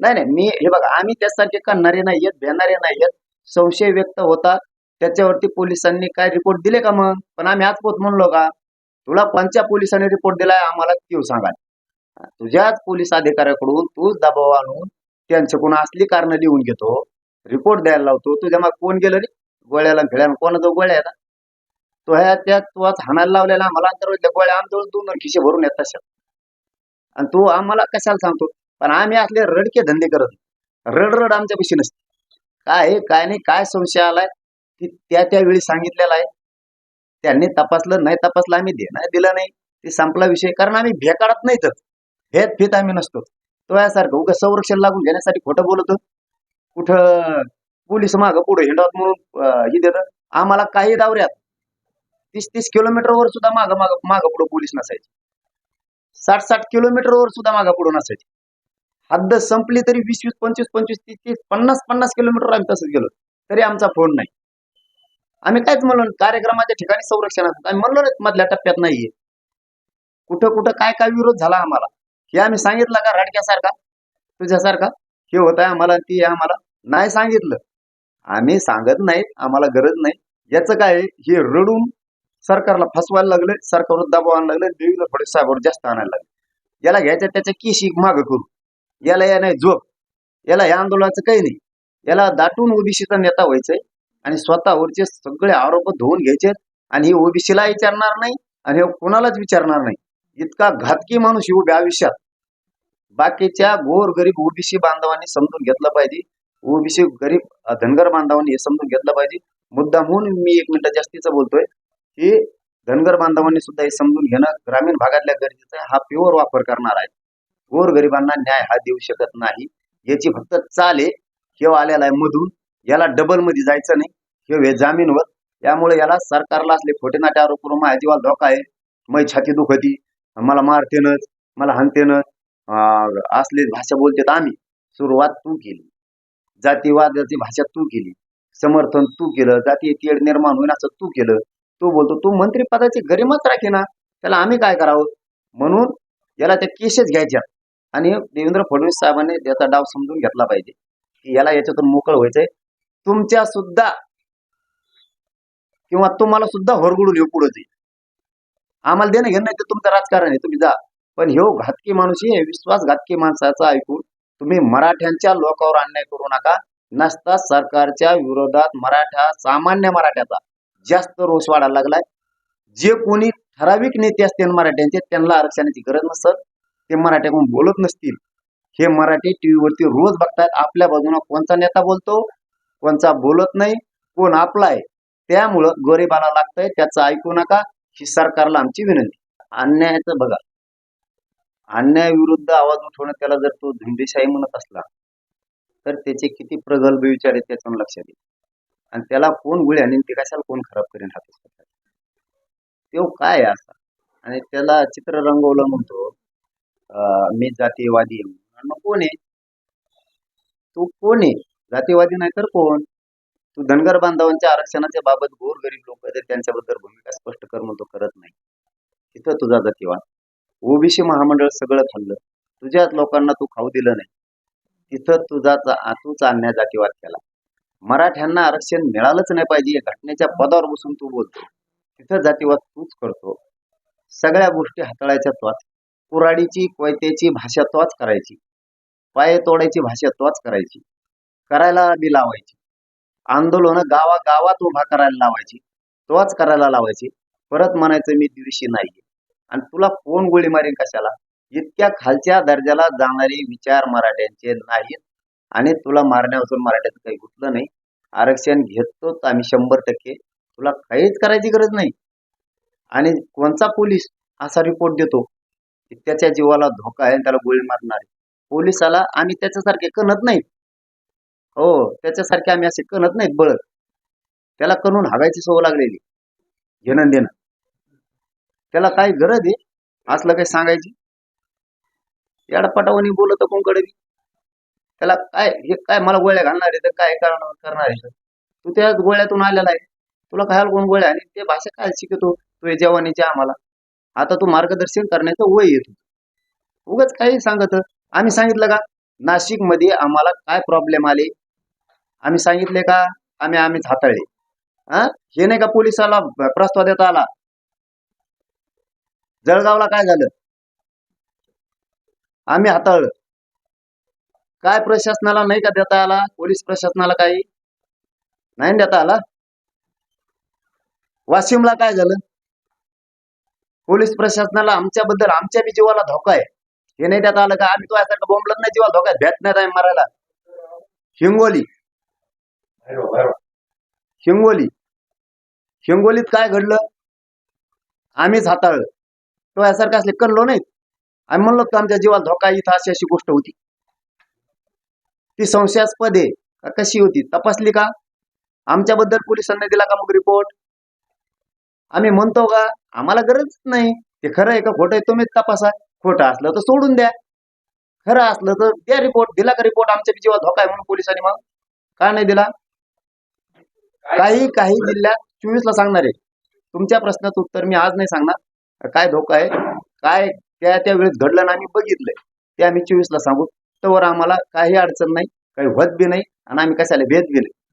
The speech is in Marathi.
नाही नाही मी हे बघा आम्ही त्यासारखे करणारे नाहीयेत भेणारे नाहीयेत. संशय व्यक्त होता. त्याच्यावरती पोलिसांनी काय रिपोर्ट दिले का मग? पण आम्ही आजपोत म्हणलो का तुला कोणत्या पोलिसांनी रिपोर्ट दिलाय? आम्हाला देऊ सांगा. तुझ्याच पोलीस अधिकाऱ्याकडून तूच दबाव आणून त्यांच्याकडून असली कारण लिहून घेतो रिपोर्ट द्यायला लावतो. तुझ्या मग कोण गेलं रे? गोळ्याला फिळ्याला. कोणाचा गोळ्या आहेत तो ह्या त्या तुझ हाणायला लावलेला. आम्हाला अंतर्वातल्या गोळ्या. आमजवळ दोन दोन खिशे भरून येत तशा आणि तू आम्हाला कशाला सांगतो? पण आम्ही असले रडके धंदे करत रड रड आमच्या आमच्यापाशी नसते. काय आहे, काय नाही काय संशय आलाय? की त्या त्यावेळी सांगितलेला आहे. त्यांनी तपासलं नाही तपासलं आम्ही देणं दिलं नाही. ते संपला विषय कारण आम्ही भेकाडत नाहीतच भेद फेत आम्ही नसतो. तो यासारखं उगा संरक्षण लागून घेण्यासाठी खोटं बोलतो. कुठं पोलीस माग पुढे हिंडवत म्हणून हे देत आम्हाला काही दावऱ्यात. तीस तीस किलोमीटरवर सुद्धा माग माग माग पुढे पोलीस नसायचे. साठ साठ किलोमीटरवर सुद्धा माग पुढे नसायचे. हद्द संपली तरी वीस वीस पंचवीस पंचवीस तीस तीस पन्नास पन्नास किलोमीटर आम्ही तसंच गेलो. तरी आमचा फोन नाही. आम्ही कायच म्हणलो कार्यक्रमाच्या ठिकाणी संरक्षण आम्ही म्हणलो नाही मधल्या टप्प्यात नाहीये. कुठं कुठं काय काय विरोध झाला आम्हाला? हे आम्ही सांगितलं का राडक्यासारखा? तुझ्यासारखा? हे होत आहे आम्हाला ते आम्हाला नाही सांगितलं. आम्ही सांगत नाही आम्हाला गरज नाही. याचं काय आहे, हे रडून सरकारला फसवायला लागले सरकारवर दबाव आणायला लागले देवीला फडणवीस साहेबांवर जास्त आणायला लागले. याला घ्यायचं त्याच्या केशी मागं करू. याला या नाही झोप. याला या आंदोलनाचं काही नाही. याला दाटून ओबीसीचा नेता व्हायचंय आणि स्वतःवरचे सगळे आरोप धुवून घ्यायचे आणि हे ओबीसीला विचारणार नाही आणि हे कोणालाच विचारणार नाही. इतका घातकी माणूस येऊ आयुष्यात. बाकीच्या गोर गरीब ओबीसी बांधवांनी समजून घेतलं पाहिजे. ओबीसी गरीब धनगर बांधवांनी हे समजून घेतलं पाहिजे. मुद्दा म्हणून मी एक मिनिट जास्तीचं बोलतोय की धनगर बांधवांनी सुद्धा हे समजून घेणं ग्रामीण भागातल्या गरजेचं हा प्युअर वापर करणार आहे गोरगरिबांना न्याय हा देऊ शकत नाही. याची फक्त चाल आहे हे आलेला आहे मधून याला डबलमध्ये जायचं नाही हे हे जामीनवर. त्यामुळे याला सरकारला असले खोटे नाटे आरोप करून माझ्या धोका आहे. मै छाती दुखती मला मारतेनच मला हानतेनच असले भाषा बोलतेत आम्ही. सुरुवात तू केली. जातीवादाची भाषा तू केली. समर्थन तू केलं जाती तेढ निर्माण होईल असं तू केलं. तू बोलतो तू मंत्रिपदाची गरिमाच राखे ना. त्याला आम्ही काय करावं? म्हणून याला त्या केसेस घ्यायच्या. आणि देवेंद्र फडणवीस साहेबांनी त्याचा डाव समजून घेतला पाहिजे. की याला याच्यातून मोकळ व्हायचंय. तुमच्या सुद्धा किंवा तुम्हाला सुद्धा होरगुडून येऊ पुढे जाईल. आम्हाला देणं घेणं नाही ते तुमचं राजकारण आहे तुम्ही जा. पण ह्यो घातकी माणूस हे विश्वासघातकी माणसाचा ऐकून तुम्ही मराठ्यांच्या लोकांवर अन्याय करू नका. नसता सरकारच्या विरोधात मराठा सामान्य मराठ्याचा जास्त रोष वाढायला लागलाय. जे कोणी ठराविक नेते असतील मराठ्यांचे त्यांना आरक्षणाची गरज नसत. ते मराठ्याकडून बोलत नसतील. हे मराठी टीव्हीवरती रोज बघतायत. आपल्या बाजूने कोणचा नेता बोलतो कोणचा बोलत नाही कोण आपला आहे. त्यामुळं गरिबाला लागतंय त्याचं ऐकू नका. ही सरकारला आमची विनंती. अन्यायाचं बघा. अन्यायाविरुद्ध आवाज उठवणं त्याला जर तो झुंडीशाही म्हणत असला तर त्याचे किती प्रगल्भ विचार आहेत त्याच्यावर लक्षात येईल. आणि त्याला कोण गुळे आणि ते कशाला कोण खराब करेन हा पुस्तक तो काय आहे असा? आणि त्याला चित्र रंगवलं म्हणतो मी जातीयवादी आहे. मग कोण आहे? तू कोण आहे? जातीयवादी नाही तर कोण? तू धनगर बांधवांच्या आरक्षणाच्या बाबत गोर गरीब लोक आहेत त्यांच्याबद्दल भूमिका स्पष्ट कर म्हणतो करत नाही. तिथं तुझा जातीवाद ओबीसी महामंडळ सगळं खाल्लं तुझ्याच लोकांना तू खाऊ दिलं नाही. तिथं तुझा जा- तूच अन्याय जातीवाद केला. मराठ्यांना आरक्षण मिळालंच नाही पाहिजे या घटनेच्या पदावर बसून तू बोलतो. तिथं जातीवाद तूच करतो. सगळ्या गोष्टी हाताळायच्या तोच कुराडीची कोयत्याची भाषा तोच करायची. पाय तोडायची भाषा तोच करायची. करायला बी लावायची. आंदोलन गावा गावात उभा करायला लावायची. तोच करायला लावायची. परत म्हणायचं मी दिवशी नाहीये. आणि तुला कोण गोळी मारेन कशाला? इतक्या खालच्या दर्जाला जाणारे विचार मराठ्यांचे नाहीत. आणि तुला मारण्यापासून मराठ्याचं काही उठलं नाही. आरक्षण घेतोच आम्ही शंभर टक्के. तुला काहीच करायची गरज नाही. आणि कोणचा पोलीस असा रिपोर्ट देतो? त्याच्या जीवाला धोका आहे त्याला गोळी मारणार आहे. पोलिसाला आम्ही त्याच्यासारखे कणत नाहीत. हो त्याच्यासारखे आम्ही असे कणत नाहीत बळत. त्याला कणून हागायची सवय लागलेली. घेणं देणं. त्याला काय गरज आहे? असलं काही सांगायची? याडपटावणी बोलत कोणकडे त्याला काय हे काय मला गोळ्या घालणार आहे तर काय करणार करणार आहे? तू त्या गोळ्यातून आलेला आहे. तुला खायला कोण गोळ्या आणि ते भाषा काय शिकतो तू जवानीचे आम्हाला. आता तू मार्गदर्शन करण्याचं वय येतो उगाच काही सांगत आम्ही सांगितलं का? नाशिकमध्ये आम्हाला काय प्रॉब्लेम आले? आम्ही सांगितले का? आम्ही आम्हीच हाताळले हा? हे नाही का पोलिसाला प्रस्ताव देता आला? जळगावला काय झालं? आम्ही हाताळलं काय प्रशासनाला नाही का देता आला? पोलीस प्रशासनाला काही? नाही देता आला? वाशिमला काय झालं? पोलीस प्रशासनाला आमच्याबद्दल आमच्या बी जीवाला धोका आहे. हे नाही देता आलं का? आम्ही तो यासाठी बोंबलत नाही जीवाला धोका आहे. भेट नाही आहे मारायला. हिंगोली. हिंगोली. हिंगोलीत काय घडलं? आम्हीच हाताळलं. तो यासारखं असले करलो नाहीत. आम्ही म्हणलो तर आमच्या जीवाला धोका इथं अशी अशी गोष्ट होती. ती संशयास्पद आहे. कशी होती? तपासली का? आमच्याबद्दल पोलिसांनी दिला का मग रिपोर्ट आम्ही म्हणतो का आम्हाला गरज नाही. ते खरं आहे का खोटं आहे तुम्हीच तपासा. खोटं असलं तर सोडून द्या. खरं असलं तर द्या रिपोर्ट दिला का रिपोर्ट आमच्या जीवा धोका आहे म्हणून पोलिसांनी मग. का नाही दिला? काही काही जिल्ह्यात चोवीस ला सांगणार आहे. तुमच्या प्रश्नाचं उत्तर मी आज नाही सांगणार. काय धोका आहे? काय त्या त्या वेळेस घडलं ना आम्ही बघितलंय. ते आम्ही चोवीस ला सांगू. तर आम्हाला काही अडचण नाही काही होत बी नाही आणि आम्ही कशाला भेद गेले